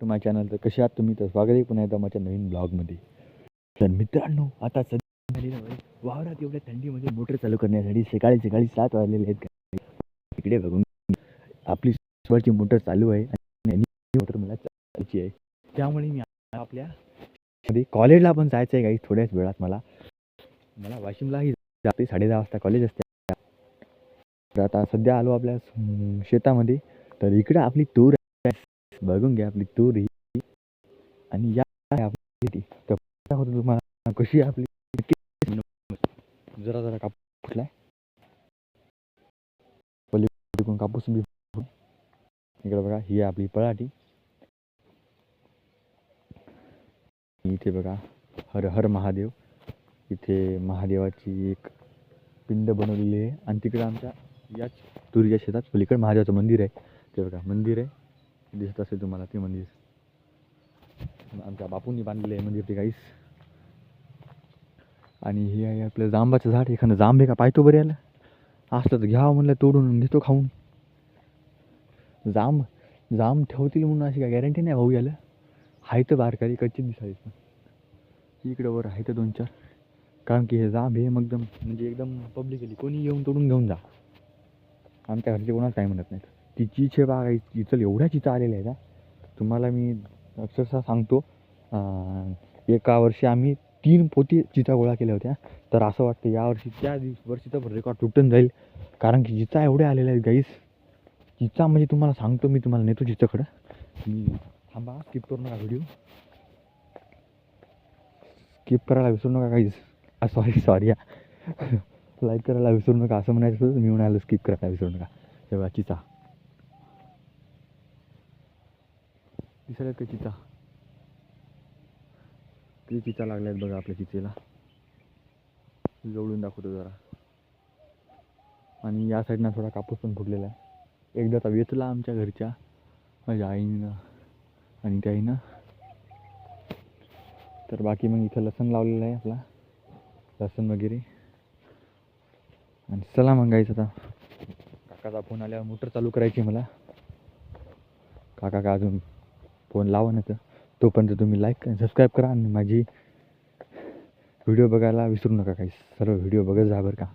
To my channel तर कसे आहात तुम्ही? तर स्वागत आहे पुन्हा एकदा माझ्या नवीन ब्लॉगमध्ये तर मित्रांनो आता सध्या झाली ना वावरात एवढ्या थंडीमध्ये मोटर चालू करण्यासाठी सकाळी सकाळी सात वाजलेले आहेत. इकडे बघून आपली स्वरची मोटर चालू आहे आणि मोटर मला चालायची आहे. त्यामुळे मी आपल्या मध्ये कॉलेजला पण जायचं आहे काही थोड्याच वेळात मला. मला वाशिमलाही जाते साडे दहा वाजता कॉलेज असते. तर आता सध्या आलो आपल्या शेतामध्ये. तर इकडं आपली तूर आहे. बघून घ्या आपली तूर ही. आणि या आपली होतं तुम्हाला कशी आपली जरा जरा कापूस फुटलाय. पलीकडून कापूस बी इकडे बघा ही आपली पळाटी इथे बघा हर हर महादेव. इथे महादेवाची एक पिंड बनवलेली आहे. आणि तिकडे आमच्या याच तुरीच्या शेतात पलीकडे महादेवाचं मंदिर आहे. ते बघा मंदिर आहे. दिसत असेल तुम्हाला ते म्हणजे मंदिर आमच्या बापूंनी बांधलेलं आहे मंदिर ते काहीच. आणि हे आहे आपलं जांबाचं झाड एखादं जांब आहे का पाहतो बरे आलं असलं तर घ्यावं म्हणलं तोडून घेतो खाऊन. जांब जांब ठेवतील म्हणून अशी काय गॅरंटी नाही भाऊ याला. आहे तर बारकारी कच्चीच दिसायचं इकडं वर आहे तर दोन चार. कारण की हे जांब हे एकदम म्हणजे एकदम पब्लिकली कोणी येऊन तोडून घेऊन जा. आमच्या घरचे कोणाला काय म्हणत नाहीत. ती चीच आहे बघा इथं एवढ्या चिता आलेल्या आहेत तुम्हाला मी अक्षरशः सांगतो एका वर्षी आम्ही तीन पोती चिता गोळा केल्या होत्या. तर असं वाटतं यावर्षी त्या दिवस वर्षीचा रेकॉर्ड तुटून जाईल. कारण की चिता एवढ्या आलेल्या आहेत गाईस चिता म्हणजे तुम्हाला सांगतो मी तुम्हाला नेतो चिताकडं मी थांबा स्किप करू नका व्हिडिओ स्किप करायला विसरू नका काहीच सॉरी सॉरी या लाईक करायला विसरू नका असं म्हणायचं होतं मी म्हणायला स्किप करायला विसरू नका. तेव्हा चिता दिसायला का चिता? किती चिता लागल्यात बघा आपल्या चितेला. जवळून दाखवतो जरा. आणि या साईडनं थोडा कापूस पण फुटलेला आहे. एकदा तर वेचला आमच्या घरच्या माझ्या आईनं आणि त्या आईनं. तर बाकी मग इथं लसण लावलेलं आहे आपला. लसण वगैरे. आणि चला मग गायचं आता. काकाचा फोन आल्यावर मोटर चालू करायची आहे मला. काका का अजून फोन लावा ना तर. तोपर्यंत तुम्ही लाईक सबस्क्राईब करा आणि माझी व्हिडिओ बघायला विसरू नका काही. सर्व व्हिडिओ बघत जा बरं का.